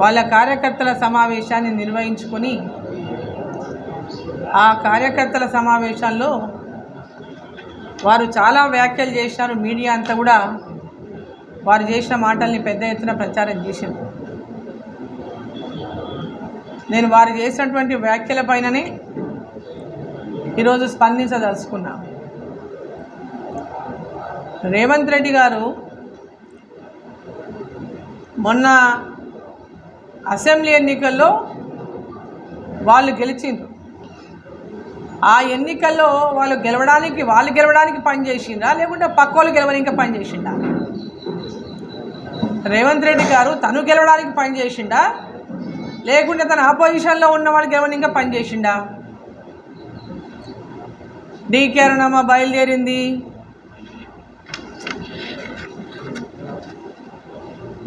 వాళ్ళ కార్యకర్తల సమావేశాన్ని నిర్వహించుకొని ఆ కార్యకర్తల సమావేశాల్లో వారు చాలా వ్యాఖ్యలు చేశారు. మీడియా అంతా కూడా వారు చేసిన మాటల్ని పెద్ద ఎత్తున ప్రచారం చేసింది. నేను వారు చేసినటువంటి వ్యాఖ్యల పైననే ఈరోజు స్పందించదలుచుకున్నా. రేవంత్ రెడ్డి గారు మొన్న అసెంబ్లీ ఎన్నికల్లో వాళ్ళు గెలిచిండ్రు. ఆ ఎన్నికల్లో వాళ్ళు గెలవడానికి వాళ్ళు గెలవడానికి పనిచేసిండ్రా లేకుంటే పక్క వాళ్ళు గెలవడానికి పనిచేసిండా రేవంత్ రెడ్డి గారు తను గెలవడానికి పనిచేసిండా లేకుంటే తన ఆపోజిషన్లో ఉన్న వాళ్ళు గెలవడానికి పనిచేసిండా డీకే అరుణమ్మ బయలుదేరింది.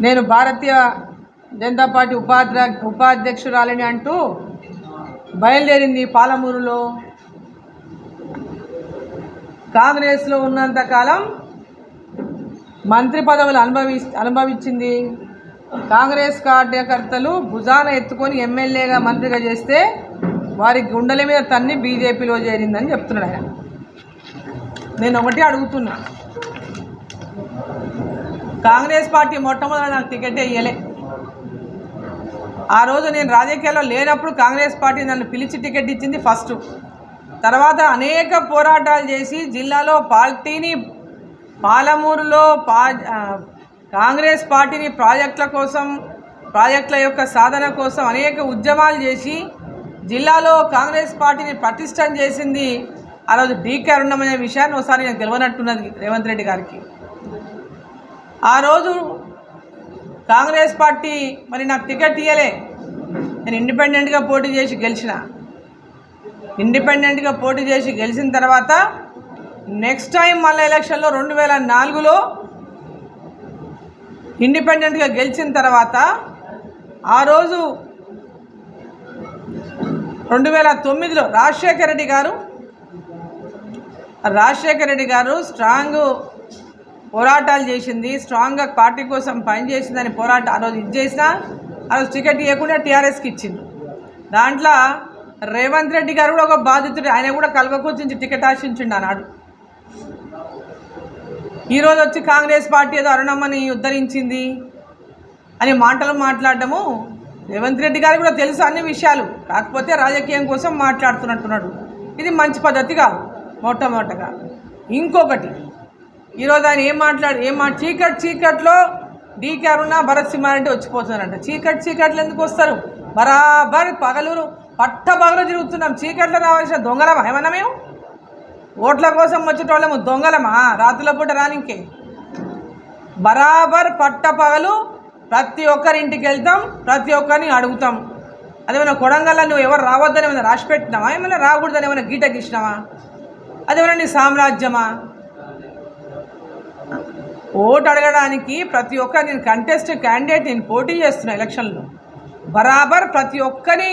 నేను భారతీయ జనతా పార్టీ ఉపాధ్య ఉపాధ్యక్షురాలని అంటూ బయలుదేరింది పాలమూరులో. కాంగ్రెస్లో ఉన్నంతకాలం మంత్రి పదవులు అనుభవి అనుభవించింది. కాంగ్రెస్ కార్యకర్తలు భుజాన ఎత్తుకొని ఎమ్మెల్యేగా మంత్రిగా చేస్తే వారి గుండెల మీద తన్ని బీజేపీలో చేరిందని చెప్తున్నాడు ఆయన. నేను ఒకటి అడుగుతున్నా. కాంగ్రెస్ పార్టీ మొట్టమొదట నాకు టికెట్ ఇయ్యలే. ఆ రోజు నేను రాజకీయాల్లో లేనప్పుడు కాంగ్రెస్ పార్టీ నన్ను పిలిచి టికెట్ ఇచ్చింది ఫస్ట్. తర్వాత అనేక పోరాటాలు చేసి జిల్లాలో పార్టీని పాలమూరులో పా కాంగ్రెస్ పార్టీని ప్రాజెక్టుల కోసం ప్రాజెక్టుల యొక్క సాధన కోసం అనేక ఉద్యమాలు చేసి జిల్లాలో కాంగ్రెస్ పార్టీని పటిష్టం చేసింది. ఆ రోజు డీకే అరుణం అనే విషయాన్ని ఒకసారి నాకు గెలవనట్టున్నది రేవంత్ రెడ్డి గారికి. ఆ రోజు కాంగ్రెస్ పార్టీ మరి నాకు టికెట్ ఇయ్యలే. నేను ఇండిపెండెంట్గా పోటీ చేసి గెలిచిన. ఇండిపెండెంట్గా పోటీ చేసి గెలిచిన తర్వాత నెక్స్ట్ టైం మళ్ళీ ఎలక్షన్లో రెండు వేల నాలుగులో ఇండిపెండెంట్గా గెలిచిన తర్వాత ఆ రోజు రెండు వేల తొమ్మిదిలో రాజశేఖర రెడ్డి గారు రాజశేఖర రెడ్డి గారు స్ట్రాంగ్ పోరాటాలు చేసింది స్ట్రాంగ్గా పార్టీ కోసం పనిచేసిందని పోరాట ఆ రోజు ఇది చేసినా ఆ రోజు టికెట్ ఇవ్వకుండా టీఆర్ఎస్కి ఇచ్చింది. దాంట్లో రేవంత్ రెడ్డి గారు కూడా ఒక బాధితుడు ఆయన కూడా కల్వకూర్చించి టికెట్ ఆశించిండు అన్నాడు ఈరోజు వచ్చి కాంగ్రెస్ పార్టీ ఏదో అరుణమ్మని ఉద్ధరించింది అని మాటలు మాట్లాడటము రేవంత్ రెడ్డి గారికి కూడా తెలుసు అన్ని విషయాలు. కాకపోతే రాజకీయం కోసం మాట్లాడుతున్నట్టున్నాడు. ఇది మంచి పద్ధతి కాదు మొట్టమొదటగా. ఇంకొకటి ఈరోజు ఆయన ఏం మాట్లాడు ఏం మా చీకట్ చీకట్లో డీకే అరుణ భరత్ సింహారెడ్డి వచ్చిపోతున్నారంట. చీకట్ చీకట్లు ఎందుకు వస్తారు? బరాబర్ పగలూరు పట్ట పగలు తిరుగుతున్నాం. చీకట్లో రావాల్సిన దొంగలమా? ఏమన్నా మేము? ఓట్ల కోసం వచ్చేటోళ్ళము దొంగలమా? రాత్రుల పూట రానికే. బరాబర్ పట్ట పగలు ప్రతి ఒక్కరింటికి వెళ్తాం ప్రతి ఒక్కరిని అడుగుతాం. అదేమైనా కొడంగల్లో నువ్వు ఎవరు రావద్దని ఏమైనా రాసి పెట్టినావా? ఏమైనా రాకూడదని ఏమైనా గీట గీసినావా? అదేమైనా నీ సామ్రాజ్యమా? ఓటు అడగడానికి ప్రతి ఒక్క నేను కంటెస్ట్ క్యాండిడేట్ నేను పోటీ చేస్తున్నా ఎలక్షన్లో బరాబర్ ప్రతి ఒక్కరి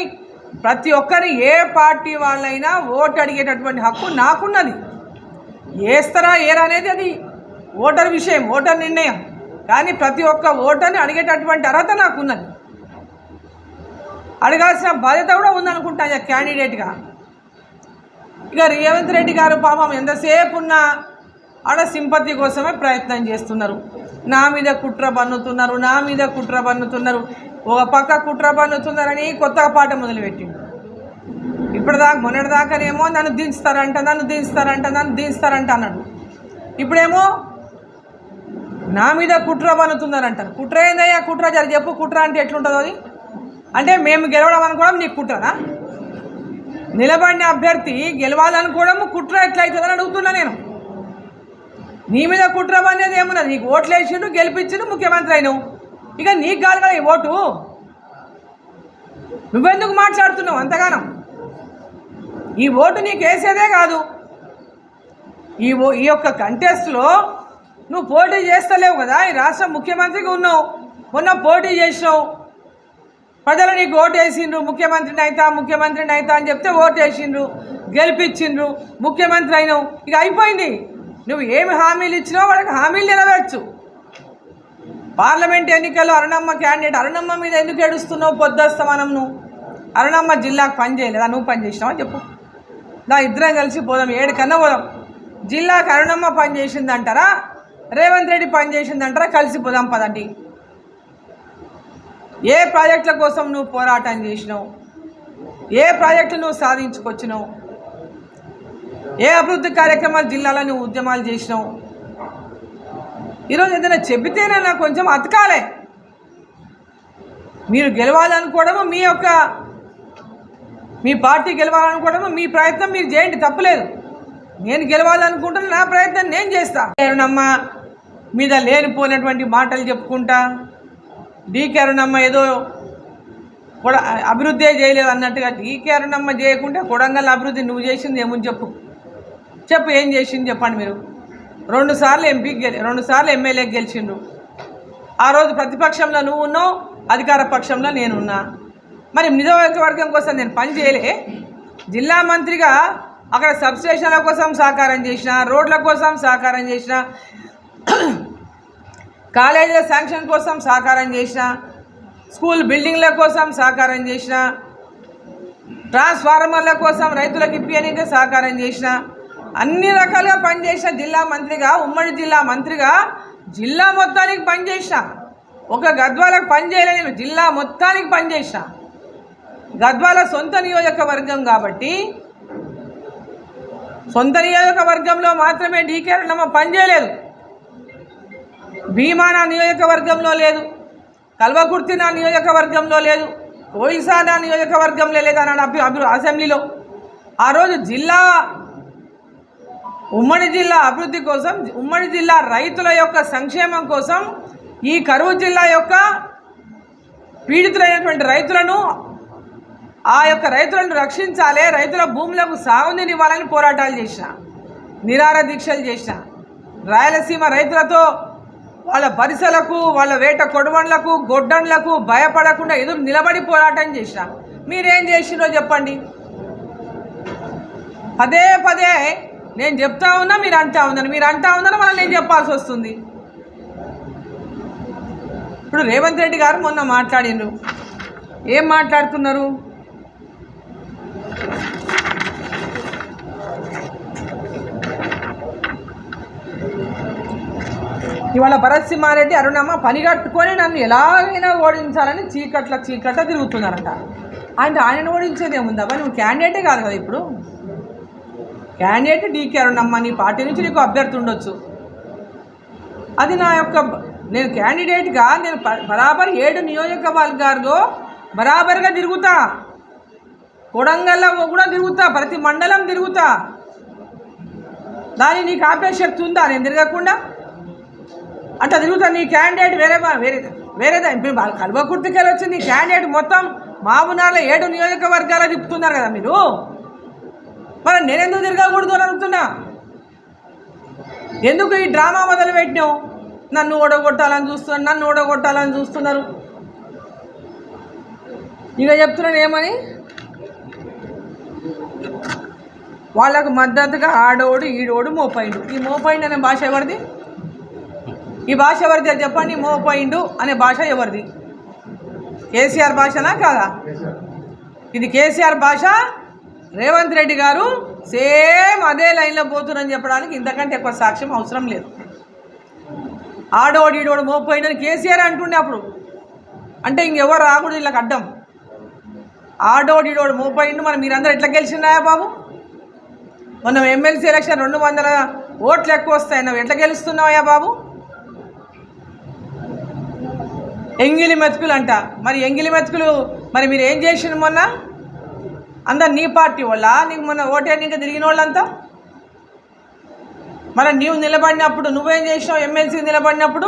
ప్రతి ఒక్కరి ఏ పార్టీ వాళ్ళైనా ఓటు అడిగేటటువంటి హక్కు నాకున్నది. వేస్తారా ఏరా అనేది అది ఓటర్ విషయం ఓటర్ నిర్ణయం. కానీ ప్రతి ఒక్క ఓటర్ని అడిగేటటువంటి అర్హత నాకున్నది. అడగాల్సిన బాధ్యత కూడా ఉందనుకుంటాను ఇక క్యాండిడేట్గా ఇక రేవంత్ రెడ్డి గారు పాపం ఎంతసేపు ఉన్నా ఆడ సింపతి కోసమే ప్రయత్నం చేస్తున్నారు. నా మీద కుట్ర బన్నుతున్నారు నా మీద కుట్ర బన్నుతున్నారు. ఒక పక్క కుట్ర పన్నుతున్నారని కొత్తగా పాట మొదలుపెట్టిండు. ఇప్పటిదాకా మొన్నటిదాకానేమో నన్ను దించుతారంట నన్ను దించుతారంట నన్ను దించుతారంట అన్నాడు. ఇప్పుడేమో నా మీద కుట్ర బన్నుతున్నారంటారు కుట్ర ఏందయ్యా? కుట్ర జరి చెప్పు కుట్ర అంటే ఎట్లుంటుందో అది. అంటే మేము గెలవడం అనుకోవడం నీకు కుట్రనా? నిలబడిన అభ్యర్థి గెలవాలనుకోవడం కుట్ర ఎట్లయితుందని అడుగుతున్నా నేను. నీ మీద కుట్రం అనేది ఏమున్నది? నీకు ఓట్లు వేసిండు గెలిపించిండు ముఖ్యమంత్రి అయినావు. ఇక నీకు కాదు కదా ఈ ఓటు. నువ్వెందుకు మాట్లాడుతున్నావు అంతగానం? ఈ ఓటు నీకు వేసేదే కాదు. ఈ ఓ ఈ యొక్క కంటెస్ట్లో నువ్వు పోటీ చేస్తలేవు కదా? ఈ రాష్ట్ర ముఖ్యమంత్రికి ఉన్నావు. మొన్న పోటీ చేసినావు. ప్రజలు నీకు ఓటు వేసిండ్రు. ముఖ్యమంత్రిని అయితా ముఖ్యమంత్రిని అయితా అని చెప్తే ఓటు వేసిండ్రు. గెలిపించిండ్రు. ముఖ్యమంత్రి అయినావు. ఇక అయిపోయింది. నువ్వు ఏమి హామీలు ఇచ్చినావు వాళ్ళకి హామీలు నెరవేర్చు. పార్లమెంట్ ఎన్నికల్లో అరుణమ్మ క్యాండిడేట్ అరుణమ్మ మీద ఎందుకు ఏడుస్తున్నావు పొద్దుస్తమానం నువ్వు అరుణమ్మ జిల్లాకు పని చేయలేదా? నువ్వు పని చేసినావా? చెప్పు. దా ఇద్దరం కలిసి పోదాం ఏడు కన్నా పోదాం. జిల్లాకు అరుణమ్మ పని చేసిందంటారా? రేవంత్ రెడ్డి పని చేసిందంటారా? కలిసి పోదాం పదండి. ఏ ప్రాజెక్టుల కోసం నువ్వు పోరాటం చేసినావు? ఏ ప్రాజెక్టు నువ్వు సాధించుకొచ్చినావు? ఏ అభివృద్ధి కార్యక్రమాలు జిల్లాలో నువ్వు ఉద్యమాలు చేసినావు? ఈరోజు ఏదైనా చెబితేనే నాకు కొంచెం అతకాలే. మీరు గెలవాలనుకోవడము మీ యొక్క మీ పార్టీ గెలవాలనుకోవడము మీ ప్రయత్నం మీరు చేయండి తప్పలేదు. నేను గెలవాలనుకుంటున్నా నా ప్రయత్నం నేను చేస్తా. అరుణమ్మ మీద లేనిపోయినటువంటి మాటలు చెప్పుకుంటా. డీకే అరుణమ్మ ఏదో కూడా అభివృద్ధి చేయలేదు అన్నట్టుగా డీకే అరుణమ్మ చేయకుంటే కొడంగల్ అభివృద్ధి నువ్వు చేసింది ఏముని చెప్పు. చెప్పు ఏం చేసింది చెప్పండి మీరు. రెండు సార్లు ఎంపీ గెలి రెండు సార్లు ఎమ్మెల్యే గెలిచిండ్రు. ఆ రోజు ప్రతిపక్షంలో నువ్వు ఉన్నావు అధికార పక్షంలో నేనున్నా మరి నియోజకవర్గం కోసం నేను పని చేయలే. జిల్లా మంత్రిగా అక్కడ సబ్స్టేషన్ల కోసం సహకారం చేసిన రోడ్ల కోసం సహకారం చేసిన కాలేజీల శాంక్షన్ కోసం సహకారం చేసిన స్కూల్ బిల్డింగ్ల కోసం సహకారం చేసిన ట్రాన్స్ఫార్మర్ల కోసం రైతులకు ఇప్పియనికే సహకారం చేసిన అన్ని రకాలుగా పనిచేసిన జిల్లా మంత్రిగా ఉమ్మడి జిల్లా మంత్రిగా జిల్లా మొత్తానికి పనిచేసిన. ఒక గద్వాలకు పనిచేయలే నేను జిల్లా మొత్తానికి పనిచేసిన. గద్వాల సొంత నియోజకవర్గం కాబట్టి సొంత నియోజకవర్గంలో మాత్రమే డీకే అరుణమ్మ పనిచేయలేదు భీమా నా నియోజకవర్గంలో లేదు. కల్వకుర్తి నా నియోజకవర్గంలో లేదు. కోయిసా నా నియోజకవర్గంలో లేదు అన్నాడు అభి అసెంబ్లీలో. ఆ రోజు జిల్లా ఉమ్మడి జిల్లా అభివృద్ధి కోసం ఉమ్మడి జిల్లా రైతుల యొక్క సంక్షేమం కోసం ఈ కరువు జిల్లా యొక్క పీడితులైనటువంటి రైతులను ఆ యొక్క రైతులను రక్షించాలి రైతుల భూములకు సాగునీనివ్వాలని పోరాటాలు చేసిన నిరార దీక్షలు చేసిన రాయలసీమ రైతులతో వాళ్ళ పరిసలకు వాళ్ళ వేట కొడవండ్లకు గొడ్డండ్లకు భయపడకుండా ఎదురు నిలబడి పోరాటం చేసిన. మీరేం చేసినో చెప్పండి. పదే పదే నేను చెప్తా ఉన్నా మీరు అంటా ఉన్నారు. మీరు అంటా ఉన్నారు మళ్ళీ నేను చెప్పాల్సి వస్తుంది. ఇప్పుడు రేవంత్ రెడ్డి గారు మొన్న మాట్లాడిండ్రు. ఏం మాట్లాడుతున్నారు? ఇవాళ భరత్సింహారెడ్డి అరుణమ్మ పని కట్టుకొని నన్ను ఎలాగైనా ఓడించాలని చీకట్ల చీకట్ల తిరుగుతున్నారంట. ఆయన ఆయన ఓడించేది ఏముందబ్బా నువ్వు క్యాండిడేటే కాదు కదా ఇప్పుడు. క్యాండిడేట్ డీకే అరుణమ్మ నీ పార్టీ నుంచి నీకు అభ్యర్థి ఉండొచ్చు. అది నా యొక్క నేను క్యాండిడేట్గా నేను ప- బరాబర్ ఏడు నియోజకవర్గాల్లో బరాబర్గా తిరుగుతా. కొడంగల్లో కూడా తిరుగుతా ప్రతి మండలం తిరుగుతా. దాని నీకు ఆపే శక్తి ఉందా? నేను తిరగకుండా. అట్లా తిరుగుతా నీ క్యాండిడేట్ వేరే వేరే వేరేదా ఇప్పుడు వాళ్ళు కల్వకుర్తికెళ్ళి వచ్చి నీ క్యాండిడేట్ మొత్తం మామూనాల ఏడు నియోజకవర్గాలు తిప్పుతున్నారు కదా మీరు. మరి నేనెందుకు తిరగకూడదు అని అడుగుతున్నా? ఎందుకు ఈ డ్రామా మొదలు పెట్టినావు నన్ను ఓడగొట్టాలని చూస్తున్నారు నన్ను ఓడగొట్టాలని చూస్తున్నారు. ఇక చెప్తున్నాను ఏమని? వాళ్ళకు మద్దతుగా ఆడోడు ఈడోడు మోపైండు. ఈ మోపైండు అనే భాష ఎవరిది? ఈ భాష ఎవరిది అది చెప్పండి. మోపైండు అనే భాష ఎవరిది? కేసీఆర్ భాషనా కాదా? ఇది కేసీఆర్ భాష రేవంత్ రెడ్డి గారు సేమ్ అదే లైన్లో పోతున్నారని చెప్పడానికి ఇంతకంటే ఎక్కువ సాక్ష్యం అవసరం లేదు. ఆడోడు ఈడోడు మోపోయినని కేసీఆర్ అంటుండే అప్పుడు. అంటే ఇంకెవరు రాకూడదు వీళ్ళకి అడ్డం. ఆడోడు ఈడోడు మోపోయిండు మనం మీరందరూ ఎట్లా గెలిచినాయా బాబు? మొన్న ఎమ్మెల్సీ ఎలక్షన్ రెండు వందల ఓట్లు ఎక్కువ వస్తాయి నువ్వు ఎట్లా గెలుస్తున్నావయ్యా బాబు? ఎంగిలి మెతుకులు అంట. మరి ఎంగిలి మెతుకులు మరి మీరు ఏం చేసిండ్రు మొన్న? అందరు నీ పార్టీ వాళ్ళ? నీకు మొన్న ఓటేనికి తిరిగిన వాళ్ళంతా? మరి నీవు నిలబడినప్పుడు నువ్వేం చేసినావు? ఎమ్మెల్సీ నిలబడినప్పుడు?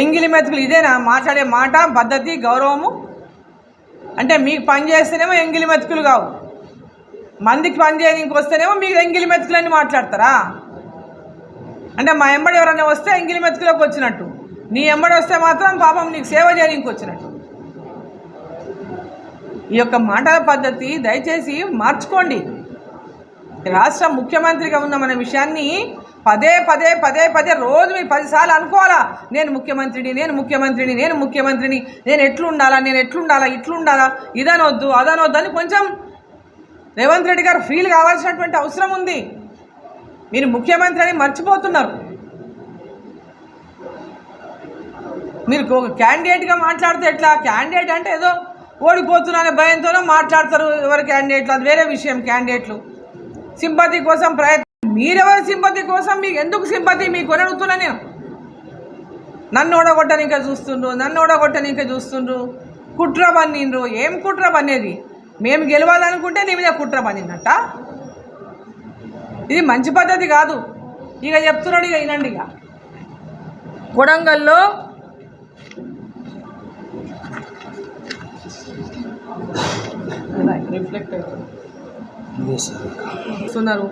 ఎంగిలి మెతుకులు ఇదేనా? మాట్లాడే మాట పద్ధతి గౌరవము? అంటే మీకు పని చేస్తేనేమో ఎంగిలి మెతుకులు కావు. మందికి పని చేయడానికి వస్తేనేమో మీకు ఎంగిలి మెతుకులని మాట్లాడతారా? అంటే మా ఎంబడి ఎవరైనా వస్తే ఎంగిలి మెతుకులోకి వచ్చినట్టు. నీ ఎంబడి వస్తే మాత్రం పాపం నీకు సేవ చేయడానికి వచ్చినట్టు. ఈ యొక్క మాటల పద్ధతి దయచేసి మార్చుకోండి. రాష్ట్ర ముఖ్యమంత్రిగా ఉన్న మన విషయాన్ని పదే పదే పదే పదే రోజు మీరు పదిసార్లు అనుకోవాలా? నేను ముఖ్యమంత్రిని నేను ముఖ్యమంత్రిని నేను ముఖ్యమంత్రిని నేను ఎట్లుండాలా నేను ఎట్లుండాలా ఇట్లుండాలా ఇదనొద్దు అదనొద్దు అని కొంచెం రేవంత్ రెడ్డి గారు ఫీల్ కావాల్సినటువంటి అవసరం ఉంది. మీరు ముఖ్యమంత్రి అని మర్చిపోతున్నారు. మీరు ఒక క్యాండిడేట్గా మాట్లాడితే ఎట్లా? క్యాండిడేట్ అంటే ఏదో ఓడిపోతున్నానే భయంతోనే మాట్లాడతారు ఎవరు క్యాండిడేట్లు అది వేరే విషయం క్యాండిడేట్లు సింపతి కోసం ప్రయత్నం. మీరెవరి సింపతి కోసం? మీకు ఎందుకు సింపతి? మీకు అని అడుగుతున్నా నేను. నన్ను ఓడగొట్టనికే చూస్తుండ్రు నన్ను ఓడగొట్టనికే చూస్తుండ్రు. కుట్ర పన్నిండ్రు ఏం కుట్ర పన్నేది మేము గెలవాలనుకుంటే నీ మీద కుట్ర పన్నిందట ఇది మంచి పద్ధతి కాదు. ఇక చెప్తున్నాడు ఇక వినండి ఇక. కొడంగల్లో చూస్తున్నారు.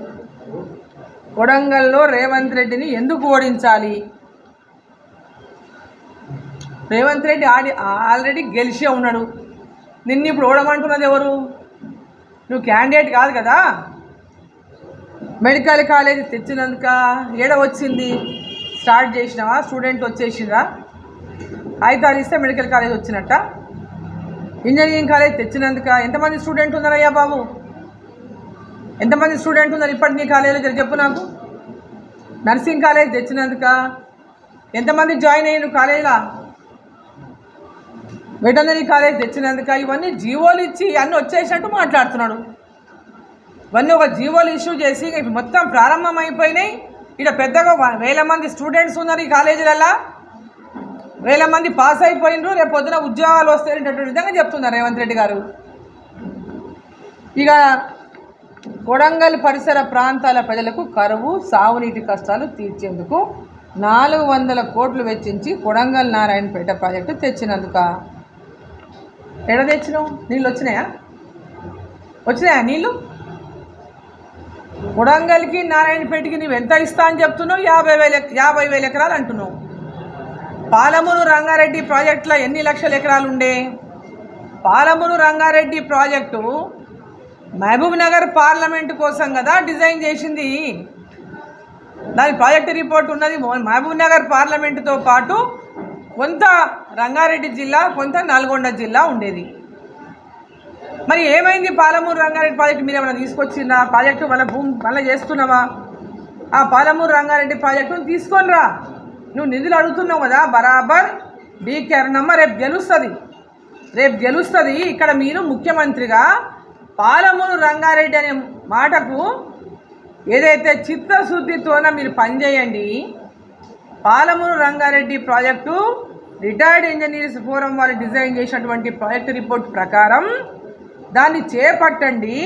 కొడంగల్లో రేవంత్ రెడ్డిని ఎందుకు ఓడించాలి? రేవంత్ రెడ్డి ఆడి ఆల్రెడీ గెలిచే ఉన్నాడు. నిన్ను ఇప్పుడు ఓడమంటున్నది ఎవరు? నువ్వు క్యాండిడేట్ కాదు కదా? మెడికల్ కాలేజ్ తెచ్చినందుక ఏడ వచ్చింది? స్టార్ట్ చేసినావా? స్టూడెంట్ వచ్చేసిండ్రా? కాగితాలు ఇస్తే మెడికల్ కాలేజ్ వచ్చినట్ట? ఇంజనీరింగ్ కాలేజ్ తెచ్చినందుక ఎంతమంది స్టూడెంట్ ఉన్నారయ్యా బాబు? ఎంతమంది స్టూడెంట్ ఉన్నారు ఇప్పటి నీ కాలేజీలో చెప్పు నాకు. నర్సింగ్ కాలేజ్ తెచ్చినందుక ఎంతమంది జాయిన్ అయ్యారు కాలేజీలో? వెటనరీ కాలేజ్ తెచ్చినందుక ఇవన్నీ జీవోలు ఇచ్చి అన్నీ వచ్చేసినట్టు మాట్లాడుతున్నాడు. ఇవన్నీ ఒక జీవోలు ఇష్యూ చేసి మొత్తం ప్రారంభం అయిపోయినాయి ఇక్కడ పెద్దగా వేల మంది స్టూడెంట్స్ ఉన్నారు ఈ కాలేజీలలో వేల మంది పాస్ అయిపోయినరు రేపు పొద్దున ఉద్యోగాలు వస్తాయనేటటువంటి విధంగా చెప్తున్నారు రేవంత్ రెడ్డి గారు. ఇక కొడంగల్ పరిసర ప్రాంతాల ప్రజలకు కరువు సాగునీటి కష్టాలు తీర్చేందుకు నాలుగు వందల కోట్లు వెచ్చించి కొడంగల్ నారాయణపేట ప్రాజెక్టు తెచ్చినందుక. ఎడ తెచ్చినావు? నీళ్ళు వచ్చినాయా? వచ్చినాయా నీళ్ళు? కొడంగల్కి నారాయణపేటకి నువ్వు ఎంత ఇస్తా అని చెప్తున్నావు? యాభై వేల యాభై వేల ఎకరాలు అంటున్నావు. పాలమూరు రంగారెడ్డి ప్రాజెక్టులో ఎన్ని లక్షల ఎకరాలు ఉండే? పాలమూరు రంగారెడ్డి ప్రాజెక్టు మహబూబ్ నగర్ పార్లమెంటు కోసం కదా డిజైన్ చేసింది. దాని ప్రాజెక్ట్ రిపోర్ట్ ఉన్నది. మహబూబ్ నగర్ పార్లమెంటుతో పాటు కొంత రంగారెడ్డి జిల్లా కొంత నల్గొండ జిల్లా ఉండేది. మరి ఏమైంది పాలమూరు రంగారెడ్డి ప్రాజెక్టు మీరు ఏమైనా తీసుకొచ్చిందా? ప్రాజెక్టు మళ్ళీ భూమి మళ్ళీ చేస్తున్నావా? ఆ పాలమూరు రంగారెడ్డి ప్రాజెక్టును తీసుకొని రా నువ్వు నిధులు అడుగుతున్నావు కదా బరాబర్. డీకే అరుణమ్మ రేపు గెలుస్తుంది. రేపు గెలుస్తుంది. ఇక్కడ మీరు ముఖ్యమంత్రిగా పాలమూరు రంగారెడ్డి అనే మాటకు ఏదైతే చిత్తశుద్ధితోన మీరు పనిచేయండి Palamuru Rangareddy project retired engineers forum వారు డిజైన్ చేసినటువంటి ప్రాజెక్ట్ రిపోర్ట్ ప్రకారం దాన్ని చేపట్టండి.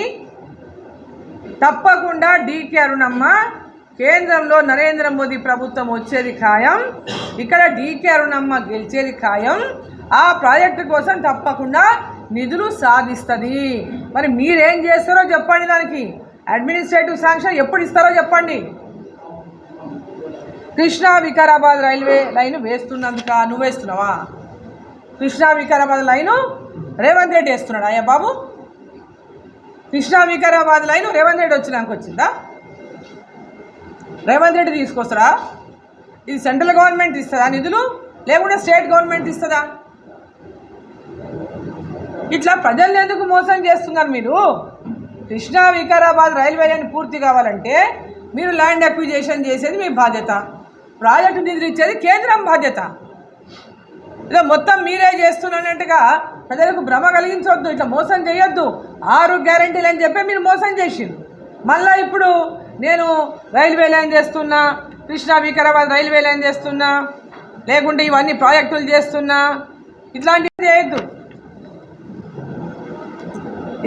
తప్పకుండా డీకే అరుణమ్మ కేంద్రంలో నరేంద్ర మోదీ ప్రభుత్వం వచ్చేది ఖాయం. ఇక్కడ డీకే అరుణమ్మ గెలిచేది ఖాయం. ఆ ప్రాజెక్టు కోసం తప్పకుండా నిధులు సాధిస్తుంది. మరి మీరేం చేస్తారో చెప్పండి దానికి. అడ్మినిస్ట్రేటివ్ శాంక్షన్ ఎప్పుడు ఇస్తారో చెప్పండి. కృష్ణా వికారాబాద్ రైల్వే లైన్ వేస్తున్నందుక నువ్వు వేస్తున్నావా? కృష్ణా వికారాబాద్ లైను రేవంత్ రెడ్డి వేస్తున్నాడు అయ్యా బాబు? కృష్ణా వికారాబాద్ లైను రేవంత్ రెడ్డి వచ్చినాక వచ్చిందా? రేవంత్ రెడ్డి తీసుకొస్తారా? ఇది సెంట్రల్ గవర్నమెంట్ ఇస్తుందా నిధులు? లేకుంటే స్టేట్ గవర్నమెంట్ ఇస్తుందా? ఇట్లా ప్రజల్ని ఎందుకు మోసం చేస్తున్నారు మీరు? కృష్ణా వికారాబాద్ రైల్వే లైన్ పూర్తి కావాలంటే మీరు ల్యాండ్ అక్విజేషన్ చేసేది మీ బాధ్యత. ప్రాజెక్టు నిధులు ఇచ్చేది కేంద్రం బాధ్యత. ఇదో మొత్తం మీరే చేస్తున్నట్టుగా ప్రజలకు భ్రమ కలిగించవద్దు ఇట్లా మోసం చేయొద్దు. ఆరు గ్యారంటీలు అని చెప్పి మీరు మోసం చేసిండ్రు. మళ్ళీ ఇప్పుడు నేను రైల్వే లైన్ చేస్తున్నా కృష్ణా వికారాబాద్ రైల్వే లైన్ చేస్తున్నా లేకుంటే ఇవన్నీ ప్రాజెక్టులు చేస్తున్నా ఇట్లాంటివి చేయొద్దు.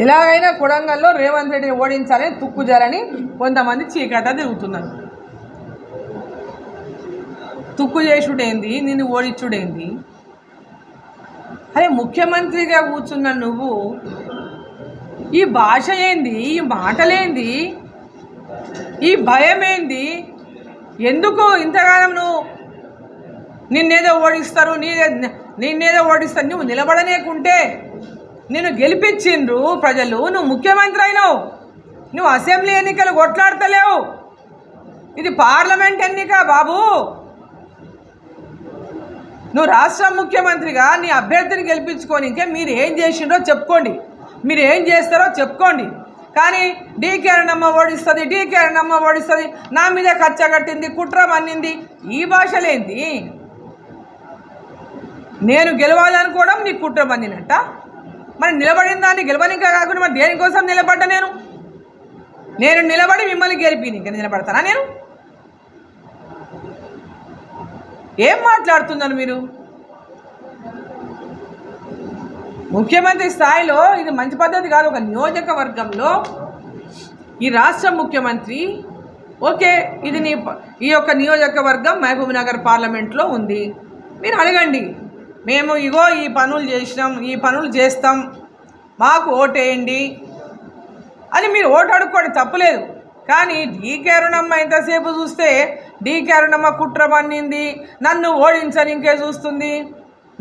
ఎలాగైనా కొడంగల్లో రేవంత్ రెడ్డిని ఓడించాలని తుక్కుజాలని కొంతమంది చీకట తిరుగుతున్నారు. తుక్కు చేసుడేంది నిన్ను ఓడించుడేంది? అరే ముఖ్యమంత్రిగా కూర్చున్న నువ్వు ఈ భాష ఏంది ఈ మాటలేంది? ఈ భయం ఏంది ఎందుకు ఇంతకాలం నువ్వు నిన్నేదో ఓడిస్తారు నీదే నిన్నేదో ఓడిస్తారు నువ్వు నిలబడనేకుంటే నిన్ను గెలిపించిండ్రు ప్రజలు నువ్వు ముఖ్యమంత్రి అయినావు నువ్వు అసెంబ్లీ ఎన్నికలు కొట్లాడతలేవు. ఇది పార్లమెంట్ ఎన్నిక బాబు. నువ్వు రాష్ట్ర ముఖ్యమంత్రిగా నీ అభ్యర్థిని గెలిపించుకోనికే మీరు ఏం చేసిండ్రో చెప్పుకోండి. మీరు ఏం చేస్తారో చెప్పుకోండి. కానీ డీకే అన్నమ్మ ఓడిస్తుంది డీకే అన్నమ్మ ఓడిస్తుంది. నా మీద కచ్చ కట్టింది కుట్ర మన్నింది ఈ భాషలేంది నేను గెలవాలనుకోవడం నీకు కుట్ర మన్నినట్ట మరి నిలబడిన దాన్ని గెలవనిక కాకుండా మరి దేనికోసం నిలబడ్డా నేను? నేను నిలబడి మిమ్మల్ని గెలిపి ఇంకా నిలబడతానా నేను? ఏం మాట్లాడుతున్నాను మీరు? ముఖ్యమంత్రి స్థాయిలో ఇది మంచి పద్ధతి కాదు. ఒక నియోజకవర్గంలో ఈ రాష్ట్ర ముఖ్యమంత్రి ఓకే ఇది నీ ఈ యొక్క నియోజకవర్గం మహబూబ్ నగర్ పార్లమెంట్లో ఉంది. మీరు అడగండి. మేము ఇగో ఈ పనులు చేసినాం ఈ పనులు చేస్తాం. మాకు ఓటేయండి. అని మీరు ఓటు అడుక్కోండి తప్పులేదు. కానీ డీకే అరుణమ్మ ఎంతసేపు చూస్తే డీకే అరుణమ్మ కుట్ర పన్నింది నన్ను ఓడించని ఇంకే చూస్తుంది.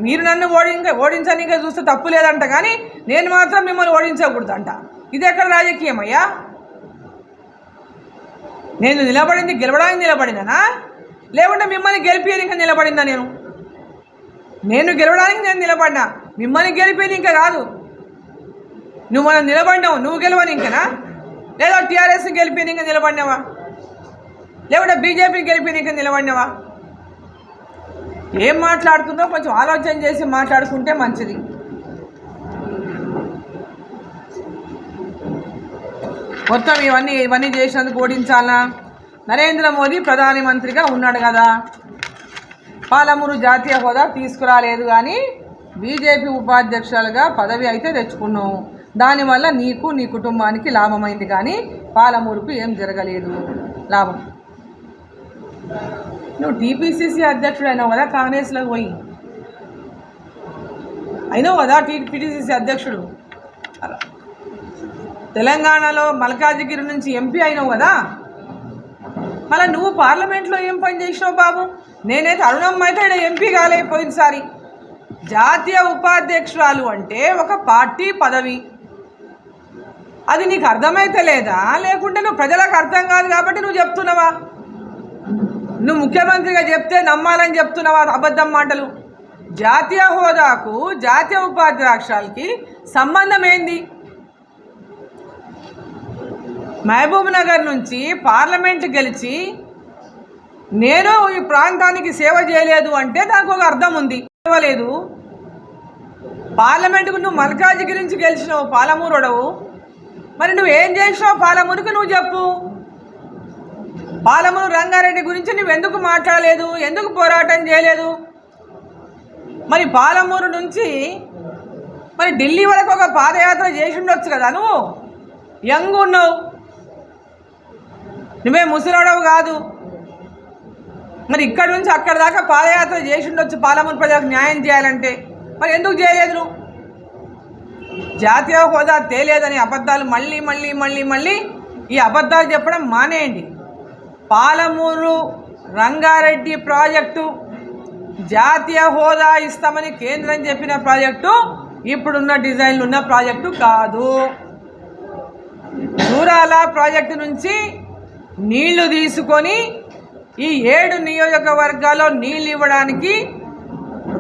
మీరు నన్ను ఓడింక ఓడించనికే చూస్తే తప్పు లేదంట కానీ నేను మాత్రం మిమ్మల్ని ఓడించకూడదంట. ఇది ఎక్కడ రాజకీయం అయ్యా నేను నిలబడింది గెలవడానికి నిలబడినానా? లేకుంటే మిమ్మల్ని గెలిపేది ఇంకా నిలబడిందా నేను? నేను గెలవడానికి నేను నిలబడినా? మిమ్మల్ని గెలిపేది ఇంకా కాదు. నువ్వు మనం నిలబడినావు? నువ్వు గెలవని ఇంకనా? లేదా టీఆర్ఎస్ గెలిపేది ఇంకా నిలబడినావా? లేకుంటే బీజేపీ గెలిపేది ఇంకా నిలబడినావా? ఏం మాట్లాడుతుందో కొంచెం ఆలోచన చేసి మాట్లాడుకుంటే మంచిది. మొత్తం ఇవన్నీ ఇవన్నీ చేసినందుకు ఓడించాలా? నరేంద్ర మోదీ ప్రధానమంత్రిగా ఉన్నాడు కదా. పాలమూరు జాతీయ హోదా తీసుకురాలేదు కానీ బీజేపీ ఉపాధ్యక్షులుగా పదవి అయితే తెచ్చుకున్నావు. దానివల్ల నీకు నీ కుటుంబానికి లాభమైంది కానీ పాలమూరుకు ఏం జరగలేదు. లాభం. నువ్వు టీపీసీసీ అధ్యక్షుడు అయినావు కదా కాంగ్రెస్లో పోయి. అయినావు కదా టీపీటీసీసీ అధ్యక్షుడు? తెలంగాణలో మల్కాజిగిరి నుంచి ఎంపీ అయినావు కదా? మళ్ళీ నువ్వు పార్లమెంట్లో ఏం పని చేసినావు బాబు? నేనైతే అరుణమ్మ అయితే ఈడ ఎంపీ కాలేకపోయినసారి జాతీయ ఉపాధ్యక్షురాలు అంటే ఒక పార్టీ పదవి. అది నీకు అర్థమైతే లేదా? లేకుంటే నువ్వు ప్రజలకు అర్థం కాదు కాబట్టి నువ్వు చెప్తున్నావా? నువ్వు ముఖ్యమంత్రిగా చెప్తే నమ్మాలని చెప్తున్నావా అబద్ధం మాటలు? జాతీయ హోదాకు జాతీయ ఉపాధ్యక్షాలకి సంబంధం ఏంది? మహబూబ్ నగర్ నుంచి పార్లమెంట్ గెలిచి నేను ఈ ప్రాంతానికి సేవ చేయలేదు అంటే దానికి ఒక అర్థం ఉంది. ఇవ్వలేదు పార్లమెంటుకు నువ్వు మల్కాజిగిరి గురించి గెలిచినావు పాలమూరుడవు మరి నువ్వు ఏం చేసినావు పాలమూరుకు? నువ్వు చెప్పు. పాలమూరు రంగారెడ్డి గురించి నువ్వు ఎందుకు మాట్లాడలేదు? ఎందుకు పోరాటం చేయలేదు? మరి పాలమూరు నుంచి మరి ఢిల్లీ వరకు ఒక పాదయాత్ర చేసి ఉండొచ్చు కదా నువ్వు? యంగ్ ఉన్నావు. నువ్వే ముసలాడవు కాదు. మరి ఇక్కడ నుంచి అక్కడ దాకా పాదయాత్ర చేసి ఉండొచ్చు పాలమూరు ప్రజలకు న్యాయం చేయాలంటే. మరి ఎందుకు చేయలేదు నువ్వు? జాతీయ హోదా తేలేదని అబద్ధాలు మళ్ళీ మళ్ళీ మళ్ళీ మళ్ళీ ఈ అబద్ధాలు చెప్పడం మానేయండి. పాలమూరు రంగారెడ్డి ప్రాజెక్టు జాతీయ హోదా ఇస్తామని కేంద్రం చెప్పిన ప్రాజెక్టు ఇప్పుడున్న డిజైన్లు ఉన్న ప్రాజెక్టు కాదు. దూరాల ప్రాజెక్టు నుంచి నీళ్ళు తీసుకొని ఈ ఏడు నియోజకవర్గాల్లో నీళ్ళు ఇవ్వడానికి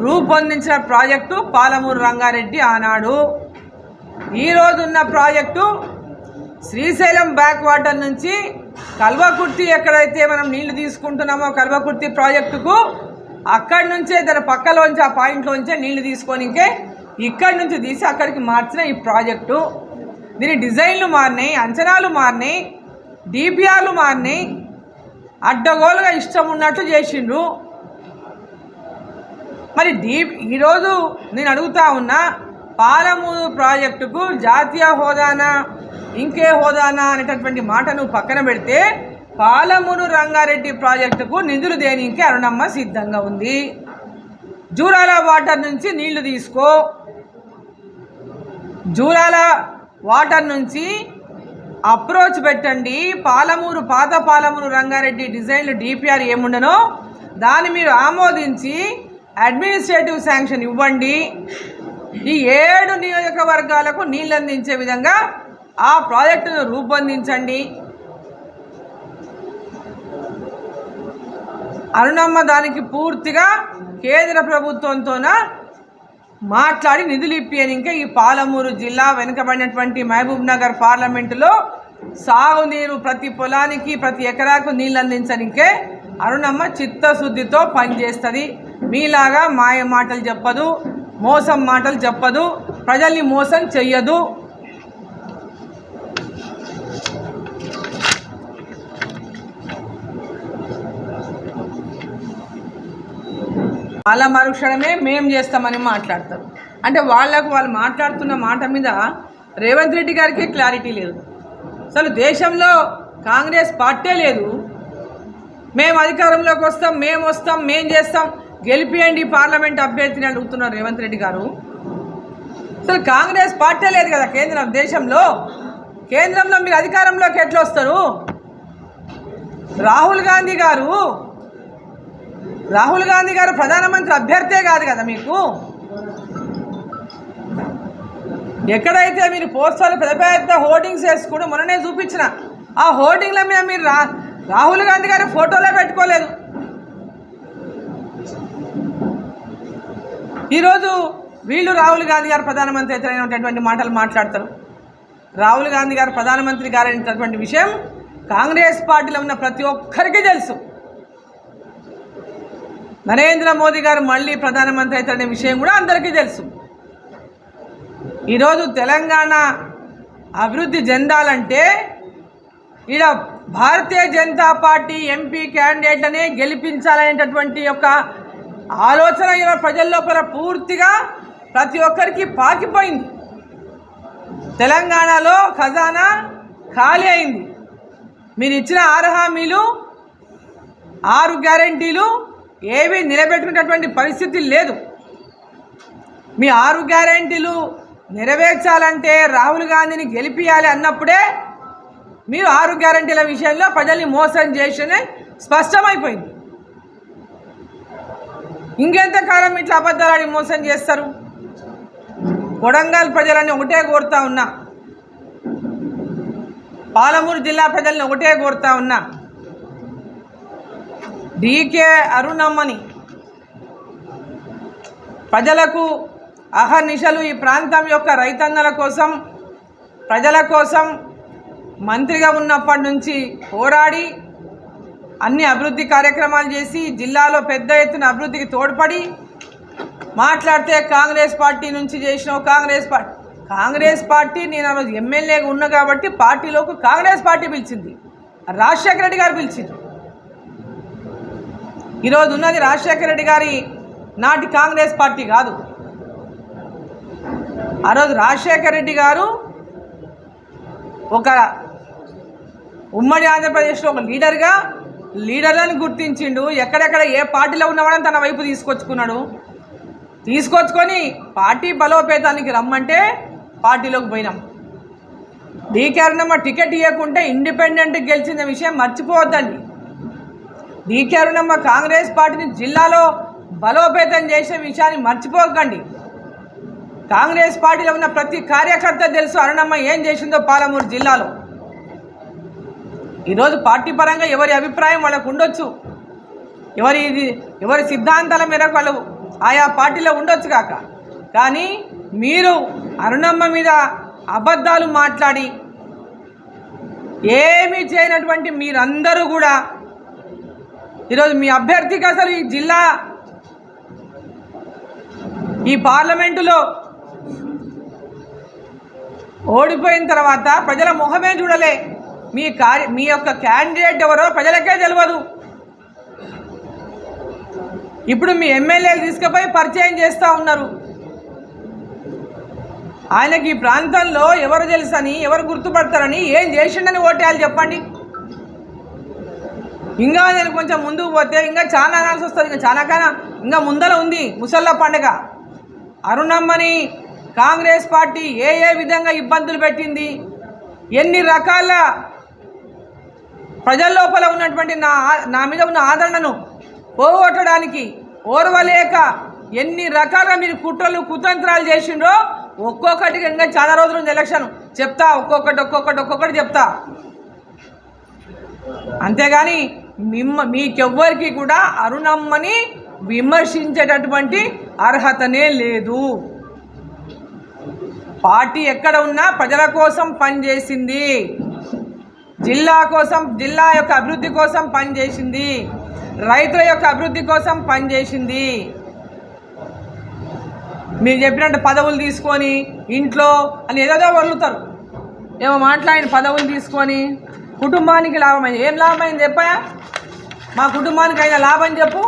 రూపొందించిన ప్రాజెక్టు పాలమూరు రంగారెడ్డి ఆనాడు. ఈరోజు ఉన్న ప్రాజెక్టు శ్రీశైలం బ్యాక్ వాటర్ నుంచి కల్వకుర్తి ఎక్కడైతే మనం నీళ్ళు తీసుకుంటున్నామో కల్వకుర్తి ప్రాజెక్టుకు అక్కడి నుంచే దాని పక్కలోంచి ఆ పాయింట్లోంచే నీళ్ళు తీసుకోనికే ఇక్కడి నుంచి తీసి అక్కడికి మార్చిన ఈ ప్రాజెక్టు. దీని డిజైన్లు మారినాయి అంచనాలు మారినాయి డిపిఆర్లు మారినాయి. అడ్డగోలుగా ఇష్టం ఉన్నట్టు చేసిండ్రు. మరి డీ ఈరోజు నేను అడుగుతా ఉన్నా పాలమూరు ప్రాజెక్టుకు జాతీయ హోదానా ఇంకే హోదానా అనేటటువంటి మాట నువ్వు పక్కన పెడితే పాలమూరు రంగారెడ్డి ప్రాజెక్టుకు నిధులు దేనికి అరుణమ్మ సిద్ధంగా ఉంది? జూరాల వాటర్ నుంచి నీళ్ళు తీసుకో. జూరాల వాటర్ నుంచి అప్రోచ్ పెట్టండి. పాలమూరు పాత పాలమూరు రంగారెడ్డి డిజైన్లు డిపిఆర్ ఏముండనో దాన్ని మీరు ఆమోదించి అడ్మినిస్ట్రేటివ్ శాంక్షన్ ఇవ్వండి. ఈ ఏడు నియోజకవర్గాలకు నీళ్ళు అందించే విధంగా ఆ ప్రాజెక్టును రూపొందించండి. అరుణమ్మ దానికి పూర్తిగా కేంద్ర ప్రభుత్వంతోన మాట్లాడి నిధులు ఇప్పియని ఇంకా ఈ పాలమూరు జిల్లా వెనుకబడినటువంటి మహబూబ్ నగర్ పార్లమెంటులో సాగునీరు ప్రతి పొలానికి ప్రతి ఎకరాకు నీళ్ళు అందించనికే అరుణమ్మ చిత్తశుద్ధితో పనిచేస్తుంది. మీలాగా మాయ మాటలు చెప్పదు. మోసం మాటలు చెప్పదు ప్రజల్ని మోసం చెయ్యదు. వాళ్ళ మరుక్షణమే మేం చేస్తామని మాట్లాడతారు. అంటే వాళ్ళకు వాళ్ళు మాట్లాడుతున్న మాట మీద రేవంత్ రెడ్డి గారికి క్లారిటీ లేదు. అసలు దేశంలో కాంగ్రెస్ పార్టీ లేదు. మేము అధికారంలోకి వస్తాం మేము వస్తాం మేం చేస్తాం. గెలిపియండి పార్లమెంట్ అభ్యర్థిని అడుగుతున్నారు రేవంత్ రెడ్డి గారు. అసలు కాంగ్రెస్ పార్టీ లేదు కదా కేంద్రం దేశంలో? కేంద్రంలో మీరు అధికారంలోకి ఎట్లా వస్తారు? రాహుల్ గాంధీ గారు రాహుల్ గాంధీ గారు ప్రధానమంత్రి అభ్యర్థే కాదు కదా మీకు? ఎక్కడైతే మీరు పోస్టర్లు పెద్ద పెద్ద హోర్డింగ్స్ వేసుకుంటూ మొన్ననే చూపించిన ఆ హోర్డింగ్ల మీద మీరు రా రాహుల్ గాంధీ గారి ఫోటోలే పెట్టుకోలేదు. ఈరోజు వీళ్ళు రాహుల్ గాంధీ గారు ప్రధానమంత్రి అయినటువంటి మాటలు మాట్లాడతారు. రాహుల్ గాంధీ గారు ప్రధానమంత్రి గారైనటువంటి విషయం కాంగ్రెస్ పార్టీలో ఉన్న ప్రతి ఒక్కరికి తెలుసు. నరేంద్ర మోదీ గారు మళ్ళీ ప్రధానమంత్రి అవుతారనే విషయం కూడా అందరికీ తెలుసు. ఈరోజు తెలంగాణ అభివృద్ధి చెందాలంటే ఈడ భారతీయ జనతా పార్టీ ఎంపీ క్యాండిడేట్లనే గెలిపించాలనేటటువంటి యొక్క ఆలోచన ఇలా ప్రజల పూర్తిగా ప్రతి ఒక్కరికి పాకిపోయింది. తెలంగాణలో ఖజానా ఖాళీ అయింది. మీరు ఇచ్చిన ఆరు హామీలు ఆరు గ్యారంటీలు ఏవి నిలబెట్టుకునేటటువంటి పరిస్థితి లేదు. మీ ఆరు గ్యారంటీలు నెరవేర్చాలంటే రాహుల్ గాంధీని గెలిపియాలి అన్నప్పుడే మీరు ఆరు గ్యారంటీల విషయంలో ప్రజల్ని మోసం చేసిన స్పష్టమైపోయింది. ఇంకెంతకాలం ఇట్లా అబద్ధాలాడి మోసం చేస్తారు? కొడంగల్ ప్రజలని ఒకటే కోరుతా ఉన్నా. పాలమూరు జిల్లా ప్రజల్ని ఒకటే కోరుతా ఉన్నా. డీకే అరుణమ్మని ప్రజలకు అహర్నిశలు ఈ ప్రాంతం యొక్క రైతన్నల కోసం ప్రజల కోసం మంత్రిగా ఉన్నప్పటి నుంచి పోరాడి అన్ని అభివృద్ధి కార్యక్రమాలు చేసి జిల్లాలో పెద్ద ఎత్తున అభివృద్ధికి తోడ్పడి మాట్లాడితే కాంగ్రెస్ పార్టీ నుంచి చేసిన కాంగ్రెస్ పార్టీ కాంగ్రెస్ పార్టీ నేను ఆ రోజు ఎమ్మెల్యేగా ఉన్నా కాబట్టి పార్టీలోకి కాంగ్రెస్ పార్టీ పిలిచింది. రాజశేఖర రెడ్డి గారు పిలిచింది. ఈరోజు ఉన్నది రాజశేఖర రెడ్డి గారి నాటి కాంగ్రెస్ పార్టీ కాదు. ఆ రోజు రాజశేఖర రెడ్డి గారు ఒక ఉమ్మడి ఆంధ్రప్రదేశ్లో ఒక లీడర్గా లీడర్లను గుర్తించిండు. ఎక్కడెక్కడ ఏ పార్టీలో ఉన్నవాడని తన వైపు తీసుకొచ్చుకున్నాడు. తీసుకొచ్చుకొని పార్టీ బలోపేతానికి రమ్మంటే పార్టీలోకి పోయినాం. డీకేరుణమ్మ టికెట్ ఇవ్వకుంటే ఇండిపెండెంట్ గెలిచిన విషయం మర్చిపోవద్దండి. డీకేరుణమ్మ కాంగ్రెస్ పార్టీని జిల్లాలో బలోపేతం చేసే విషయాన్ని మర్చిపోకండి. కాంగ్రెస్ పార్టీలో ఉన్న ప్రతి కార్యకర్త తెలుసు అరుణమ్మ ఏం చేసిందో పాలమూరు జిల్లాలో. ఈరోజు పార్టీ పరంగా ఎవరి అభిప్రాయం వాళ్ళకు ఉండొచ్చు. ఎవరి ఇది ఎవరి సిద్ధాంతాల మేరకు వాళ్ళు ఆయా పార్టీలో ఉండొచ్చు కాక. కానీ మీరు అరుణమ్మ మీద అబద్ధాలు మాట్లాడి ఏమీ చేయనటువంటి మీరందరూ కూడా ఈరోజు మీ అభ్యర్థికి అసలు ఈ జిల్లా ఈ పార్లమెంటులో ఓడిపోయిన తర్వాత ప్రజల మొహమే చూడలే. మీ కార్య మీ యొక్క క్యాండిడేట్ ఎవరో ప్రజలకే తెలియదు ఇప్పుడు మీ ఎమ్మెల్యేలు తీసుకుపోయి పరిచయం చేస్తూ ఉన్నారు. ఆయనకి ఈ ప్రాంతంలో ఎవరు తెలుసని ఎవరు గుర్తుపడతారని ఏం చేసిండని ఓటేయాలి చెప్పండి. ఇంకా నేను కొంచెం ముందుకు పోతే ఇంకా చాలా అనాల్సి వస్తుంది ఇంకా చాలా కానా? ఇంకా ముందర ఉంది ముసళ్ళ పండుగ. అరుణమ్మని కాంగ్రెస్ పార్టీ ఏ ఏ విధంగా ఇబ్బందులు పెట్టింది? ఎన్ని రకాల ప్రజల లోపల ఉన్నటువంటి నా నా మీద ఉన్న ఆదరణను పోగొట్టడానికి ఓర్వలేక ఎన్ని రకాల మీరు కుట్రలు కుతంత్రాలు చేసిండ్రో ఒక్కొక్కటి ఇంకా చాలా రోజులు ఉంది ఎలక్షన్. చెప్తా ఒక్కొక్కటి ఒక్కొక్కటి ఒక్కొక్కటి చెప్తా. అంతేగాని మిమ్మ మీకెవ్వరికి కూడా అరుణమ్మని విమర్శించేటటువంటి అర్హతనే లేదు. పార్టీ ఎక్కడ ఉన్నా ప్రజల కోసం పనిచేసింది. జిల్లా కోసం జిల్లా యొక్క అభివృద్ధి కోసం పనిచేసింది. రైతుల యొక్క అభివృద్ధి కోసం పనిచేసింది. మీరు చెప్పినట్టు పదవులు తీసుకొని ఇంట్లో అని ఏదేదో వదులుతారు. ఏమో మాట్లాడిన పదవులు తీసుకొని కుటుంబానికి లాభమైంది ఏం లాభమైంది చెప్పాయా మా కుటుంబానికి అయినా లాభం చెప్పు.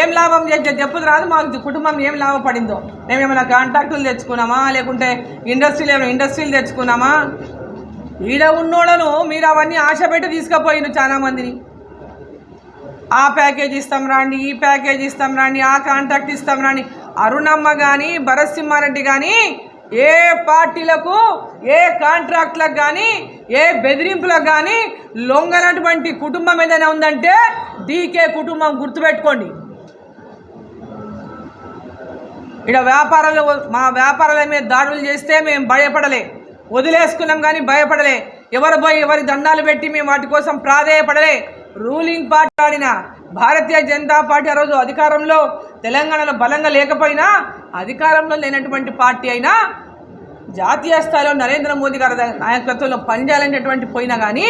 ఏం లాభం చేస్తే చెప్పుదు రాదు. మాకు కుటుంబం ఏం లాభపడిందో. మేము ఏమైనా కాంట్రాక్టులు తెచ్చుకున్నామా? లేకుంటే ఇండస్ట్రీలు ఏమైనా ఇండస్ట్రీలు తెచ్చుకున్నామా? ఈడ ఉన్నోళ్ళను మీరు అవన్నీ ఆశ పెట్టి తీసుకుపోయిన చాలా మందిని. ఆ ప్యాకేజ్ ఇస్తాం రాండి ఈ ప్యాకేజ్ ఇస్తాం రాండి ఆ కాంట్రాక్ట్ ఇస్తాం రాండి. అరుణమ్మ కానీ భరత్ సింహారెడ్డి కానీ ఏ పార్టీలకు ఏ కాంట్రాక్ట్లకు కానీ ఏ బెదిరింపులకు కానీ లొంగనటువంటి కుటుంబం ఏదైనా ఉందంటే డీకే కుటుంబం గుర్తుపెట్టుకోండి. ఇక్కడ వ్యాపారాలు మా వ్యాపారాల మీద దాడులు చేస్తే మేము భయపడలే. వదిలేసుకున్నాం కానీ భయపడలే. ఎవరు పోయి ఎవరి దండాలు పెట్టి మేము వాటి కోసం ప్రాధేయపడలే. రూలింగ్ పార్టీ ఆడిన భారతీయ జనతా పార్టీ ఆ రోజు అధికారంలో తెలంగాణలో బలంగా లేకపోయినా అధికారంలో లేనటువంటి పార్టీ అయినా జాతీయ స్థాయిలో నరేంద్ర మోదీ గారి నాయకత్వంలో పనిచేయాలనేటువంటి పోయినా కానీ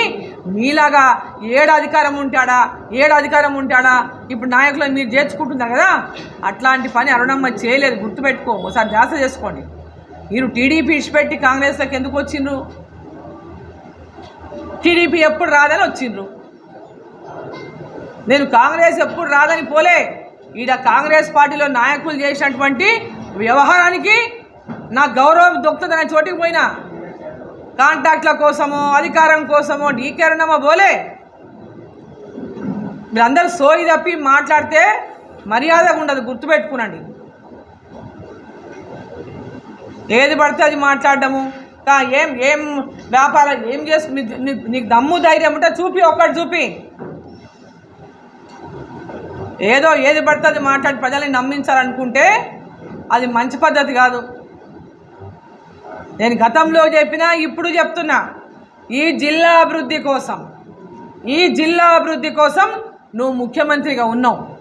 మీలాగా ఏడు అధికారం ఉంటాడా ఏడు అధికారం ఉంటాడా ఇప్పుడు నాయకులను మీరు చేర్చుకుంటున్నారు కదా? అట్లాంటి పని అరుణమ్మ చేయలేదు. గుర్తుపెట్టుకో. ఒకసారి జాస చేసుకోండి. మీరు టీడీపీ ఇచ్చిపెట్టి కాంగ్రెస్లోకి ఎందుకు వచ్చిండ్రు? టీడీపీ ఎప్పుడు రాదని వచ్చిండ్రు. నేను కాంగ్రెస్ ఎప్పుడు రాదని పోలే. ఈడ కాంగ్రెస్ పార్టీలో నాయకులు చేసినటువంటి వ్యవహారానికి నా గౌరవం దొక్కుతుందనే చోటికి పోయినా. కాంటాక్ట్ల కోసమో అధికారం కోసమో డీకేరణమో పోలే. మీరందరూ సోయి తప్పి మాట్లాడితే మర్యాదగా ఉండదు గుర్తుపెట్టుకునండి. ఏది పడితే అది మాట్లాడడము. ఏం ఏం వ్యాపారం ఏం చేసు నీకు దమ్ము ధైర్యం ఉంటే చూపి ఒక్కటి చూపి. ఏదో ఏది పడితే అది మాట్లాడి ప్రజల్ని నమ్మించాలనుకుంటే అది మంచి పద్ధతి కాదు. నేను గతంలో చెప్పినా ఇప్పుడు చెప్తున్నా. ఈ జిల్లా అభివృద్ధి కోసం ఈ జిల్లా అభివృద్ధి కోసం నువ్వు ముఖ్యమంత్రిగా ఉన్నావు.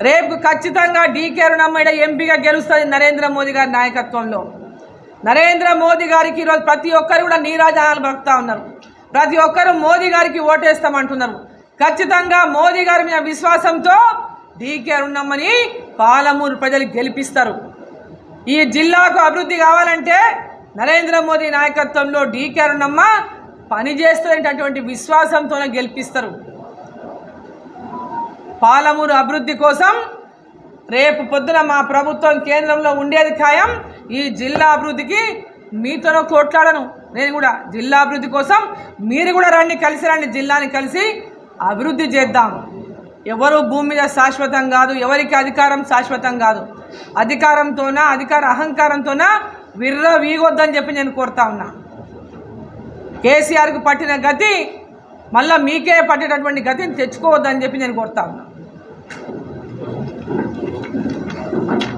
రేపు ఖచ్చితంగా డీకే రుణమ్మడ ఎంపీగా గెలుస్తుంది నరేంద్ర మోదీ గారి నాయకత్వంలో. నరేంద్ర మోదీ గారికి ఈరోజు ప్రతి ఒక్కరు కూడా నీరాజనాలు పలుకుతా ఉన్నారు. ప్రతి ఒక్కరు మోదీ గారికి ఓటేస్తామంటున్నారు. ఖచ్చితంగా మోదీ గారి మీద విశ్వాసంతో డీకే అరుణమ్మని పాలమూరు ప్రజలు గెలిపిస్తారు. ఈ జిల్లాకు అభివృద్ధి కావాలంటే నరేంద్ర మోదీ నాయకత్వంలో డీకే అరుణమ్మ పనిచేస్తుందనేటటువంటి విశ్వాసంతోనే గెలిపిస్తారు. పాలమూరు అభివృద్ధి కోసం రేపు పొద్దున మా ప్రభుత్వం కేంద్రంలో ఉండేది ఖాయం. ఈ జిల్లా అభివృద్ధికి మీతోనో కోట్లాడను. నేను కూడా జిల్లా అభివృద్ధి కోసం మీరు కూడా రండి కలిసి రండి జిల్లాని కలిసి అభివృద్ధి చేద్దాం. ఎవరు భూమి మీద శాశ్వతం కాదు ఎవరికి అధికారం శాశ్వతం కాదు. అధికారంతోన అధికార అహంకారంతోన విర్ర వీగొద్దని చెప్పి నేను కోరుతా ఉన్నా. కేసీఆర్కు పట్టిన గతి మళ్ళీ మీకే పట్టేటటువంటి గతిని తెచ్చుకోవద్దని చెప్పి నేను కోరుతా ఉన్నా. Thank you.